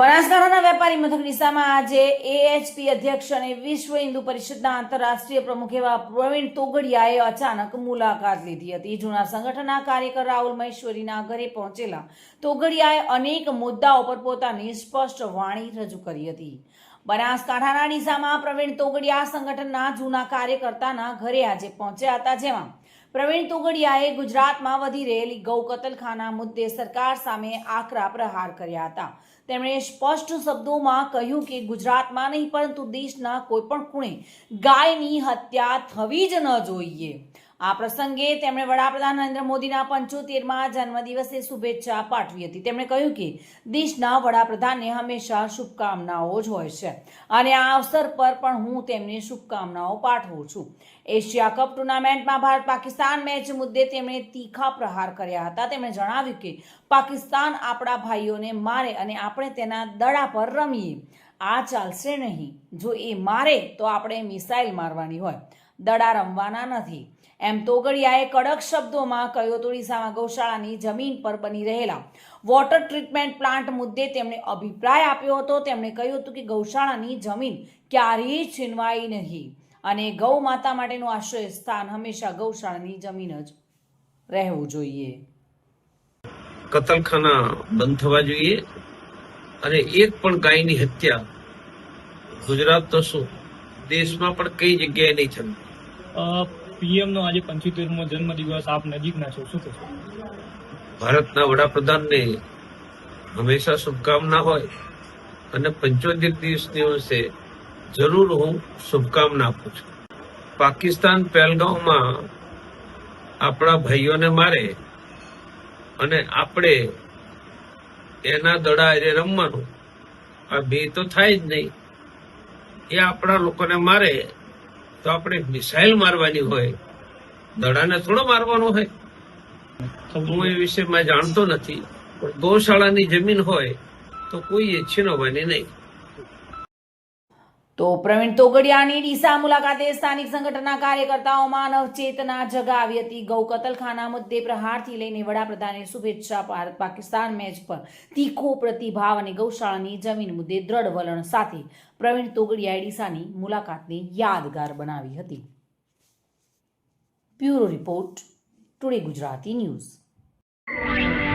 બનાસકાંઠાના વેપારી મથક ડીસામાં આજે એએચપી અધ્યક્ષ અને વિશ્વ હિન્દુ પરિષદના આંતરરાષ્ટ્રીય પ્રમુખ એવા પ્રવીણ તોગડિયાએ અચાનક મુલાકાત લીધી હતી. જૂના સંગઠનના કાર્યકર રાહુલ મહેશ્વરીના ઘરે પહોંચેલા તોગડિયાએ અનેક મુદ્દાઓ પર પોતાની સ્પષ્ટ વાણી રજૂ કરી હતી. બનાસકાંઠાના ડીસામાં પ્રવીણ તોગડિયા સંગઠનના જૂના કાર્યકર્તાના ઘરે આજે પહોંચ્યા હતા, જેમાં પ્રવીણ તોગડિયાએ ગુજરાતમાં વધી રહેલી ગૌ કતલખાના મુદ્દે સરકાર સામે આકરા પ્રહાર કર્યા હતા. તેમણે સ્પષ્ટ શબ્દોમાં કહ્યું કે ગુજરાતમાં નહીં, પરંતુ દેશના કોઈ પણ ખૂણે ગાયની હત્યા થવી જ ન જોઈએ. આ પ્રસંગે તેમણે વડાપ્રધાન નરેન્દ્ર મોદીના પંચોતેરમાં જન્મદિવસે શુભેચ્છા પાઠવી હતી. તેમણે કહ્યું કે દેશના વડાપ્રધાનને હંમેશા શુભકામનાઓ જ હોય છે અને આ અવસર પર પણ હું તેમને શુભકામનાઓ પાઠવું છું. એશિયા કપ ટુર્નામેન્ટમાં ભારત પાકિસ્તાન મેચ મુદ્દે તેમણે તીખા પ્રહાર કર્યા હતા. તેમણે જણાવ્યું કે પાકિસ્તાન આપણા ભાઈઓને મારે અને આપણે તેના દડા પર રમીએ. આ ચાલશે નહીં. જો એ મારે તો આપણે મિસાઇલ મારવાની હોય. દડા રમવાના નથી. એમ તોગડિયાએ કડક શબ્દોમાં કહ્યું હતું ડીસામાં ગૌશાળાની જમીન પર બની રહેલા વોટર ટ્રીટમેન્ટ પ્લાન્ટ મુદ્દે તેમણે અભિપ્રાય આપ્યો હતો. તેમણે કહ્યું હતું કે ગૌશાળાની જમીન ક્યારેય છીનવાઈ નહીં અને ગૌ માતા માટેનું આશ્રય સ્થાન હંમેશા ગૌશાળાની જમીન જ રહેવું જોઈએ. કતલખાના બંધ થવા જોઈએ અને એક પણ ગાયની હત્યા ગુજરાત તો શું? દેશમાં પણ કઈ જગ્યાએ નહીં થવી પીએમ નો આજે પંચોતેરમો જન્મદિવસ આપ નજીકના છો. શું કહેશો? ભારતના વડાપ્રધાનને હંમેશા શુભકામના હોય અને પંચોતેર દિવસ દિવસે જરૂર હું શુભકામના આપું છું. પાકિસ્તાન પહેલગાંવમાં આપણા ભાઈઓને મારે અને આપણે એના દડા એ રમવાનું. આ બે તો થાય જ નહીં. એ આપણા લોકોને મારે તો આપણે મિસાઇલ મારવાની હોય, દડાને થોડો મારવાનો હોય. હું એ વિષયમાં જાણતો નથી, પણ ગૌશાળાની જમીન હોય તો કોઈ એ છીનવવાની નહીં. તો પ્રવીણ તોગડિયાની ડીસા મુલાકાતે સ્થાનિક સંગઠનના કાર્યકર્તાઓમાં નવચેતના જગાવી હતી. ગૌ કતલખાના મુદ્દે પ્રહારથી લઈને વડાપ્રધાને શુભેચ્છા ભારત પાકિસ્તાન મેચ પર તીખો પ્રતિભાવ અને ગૌશાળાની જમીન મુદ્દે દ્રઢ વલણ સાથે પ્રવીણ તોગડિયાએ ડીસાની મુલાકાતને યાદગાર બનાવી હતી. Bureau report, today Gujarati news.